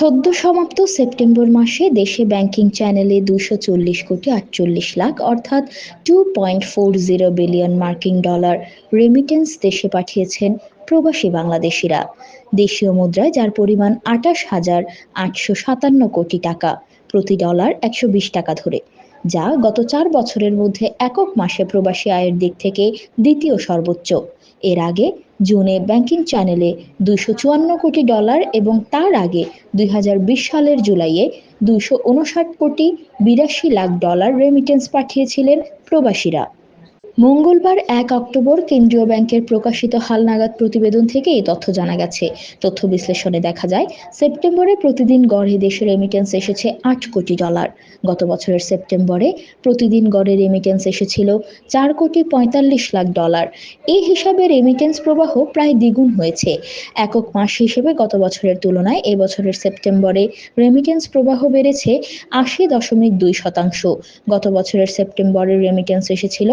সদ্য সমাপ্ত সেপ্টেম্বর মাসে দেশে ব্যাংকিং চ্যানেলে দুশো চল্লিশ কোটি আটচল্লিশ লাখ, অর্থাৎ two point four zero billion মার্কিন ডলার রেমিটেন্স দেশে পাঠিয়েছেন প্রবাসী বাংলাদেশিরা। দেশীয় মুদ্রায় যার পরিমাণ আটাশ হাজার আটশো সাতান্ন কোটি টাকা, প্রতি ডলার একশো বিশ টাকা ধরে, যা গত চার বছরের মধ্যে একক মাসে প্রবাসী আয়ের দিক থেকে দ্বিতীয় সর্বোচ্চ। এর আগে জুনে ব্যাংকিং চ্যানেলে দুইশো চুয়ান্ন কোটি ডলার এবং তার আগে দুই হাজার বিশ সালের জুলাইয়ে দুইশো উনষাট কোটি বিরাশি লাখ ডলার রেমিটেন্স পাঠিয়েছিলেন প্রবাসীরা। মঙ্গলবার এক অক্টোবর কেন্দ্রীয় ব্যাংকের প্রকাশিত হালনাগাদ প্রতিবেদন থেকে এই তথ্য জানা গেছে। তথ্য বিশ্লেষণে দেখা যায়, সেপ্টেম্বরে প্রতিদিন গড়ে দেশে রেমিটেন্স এসেছে আট কোটি ডলার। গত বছরের সেপ্টেম্বরে প্রতিদিন গড়ে রেমিটেন্স এসেছিল চার কোটি পঁয়তাল্লিশ লাখ ডলার। এই হিসাবে রেমিটেন্স প্রবাহ প্রায় দ্বিগুণ হয়েছে। একক মাস হিসেবে গত বছরের তুলনায় এ বছরের সেপ্টেম্বরে রেমিটেন্স প্রবাহ বেড়েছে আশি দশমিক দুই শতাংশ। গত বছরের সেপ্টেম্বরে রেমিটেন্স এসেছিল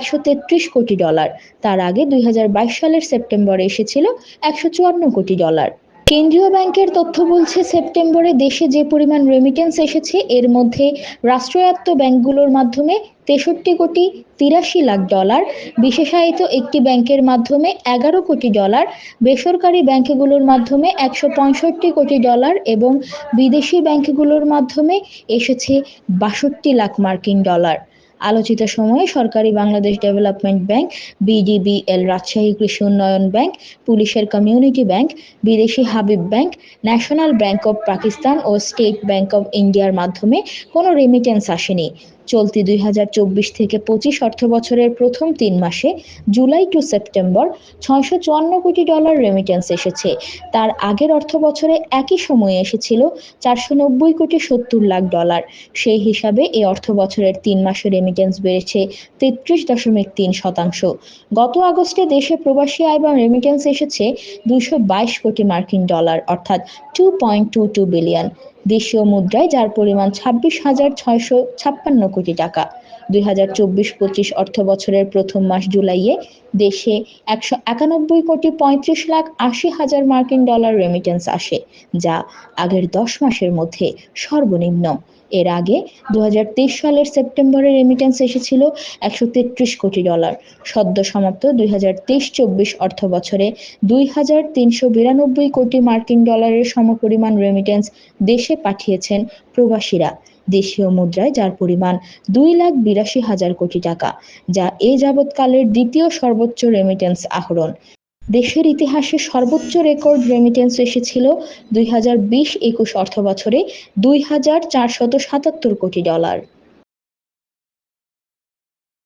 একশো তেত্রিশ কোটি ডলার। তার আগে দু হাজার বাইশ সালের সেপ্টেম্বরে এসেছিল একশো চুয়ান্ন কোটি ডলার। কেন্দ্রীয় ব্যাংকের তথ্য বলছে, সেপ্টেম্বরে দেশে যে পরিমাণ রেমিটেন্স এসেছে, এর মধ্যে রাষ্ট্রায়ত্ত ব্যাংকগুলোর মাধ্যমে তেষট্টি কোটি তিরাশি লাখ ডলার, বিশেষায়িত একটি ব্যাংকের মাধ্যমে এগারো কোটি ডলার, বেসরকারি ব্যাংকগুলোর মাধ্যমে একশো পঁয়ষট্টি কোটি ডলার এবং বিদেশি ব্যাংকগুলোর মাধ্যমে এসেছে বাষট্টি লাখ মার্কিন ডলার। আলোচিত সময়ে সরকারি Bangladesh development bank, BDBL, Rajshahi কৃষি উন্নয়ন ব্যাংক, পুলিশের কমিউনিটি ব্যাংক, বিদেশি Habib bank, national bank of Pakistan O state bank of ইন্ডিয়ার মাধ্যমে কোনো রেমিটেন্স আসেনি। চলতি দুই হাজার চব্বিশ থেকে পঁচিশ অর্থ বছরের প্রথম তিন মাসে জুলাই টু সেপ্টেম্বর ছয়শো চুয়ান্ন কোটি ডলার রেমিটেন্স এসেছে। তার আগের অর্থ বছরে একই সময়ে এসেছিল চারশো নব্বই কোটি সত্তর লাখ ডলার। সেই হিসাবে এই অর্থ বছরের তিন মাসে রেমিটেন্স বেড়েছে তেত্রিশ দশমিক তিন শতাংশ। গত আগস্টে দেশে প্রবাসী আয় বা রেমিটেন্স এসেছে দুইশো বাইশ কোটি মার্কিন ডলার, অর্থাৎ two point two two billion দেশীয় মুদ্রায়, যার পরিমাণ ছাব্বিশ হাজার ছয়শো ছাপ্পান্ন কোটি টাকা। দুই হাজার চব্বিশ পঁচিশ অর্থ বছরের প্রথম মাস জুলাইয়ে দেশে একশো একানব্বই কোটি পঁয়ত্রিশ লাখ আশি হাজার মার্কিন ডলার রেমিটেন্স আসে, যা আগের দশ মাসের মধ্যে সর্বনিম্ন। এর আগে দুহাজার তেইশ সালের সেপ্টেম্বরে রেমিটেন্স এসেছিল একশো তেত্রিশ কোটি ডলার। সদ্য সমাপ্ত দুই হাজার তেইশ চব্বিশ অর্থ বছরে দুই হাজার তিনশো বিরানব্বই কোটি মার্কিন ডলারের সমপরিমাণ রেমিটেন্স দেশে পাঠিয়েছেন প্রবাসীরা। দেশীয় মুদ্রায়, যার পরিমাণ দুই লাখ বিরাশি হাজার কোটি টাকা, যা এ যাবৎকালের দ্বিতীয় সর্বোচ্চ রেমিটেন্স আহরণ। দেশের ইতিহাসে সর্বোচ্চ রেকর্ড রেমিটেন্স এসেছিল দুই হাজার বিশ একুশ অর্থ বছরে দুই হাজার চারশত সাতাত্তর কোটি ডলার।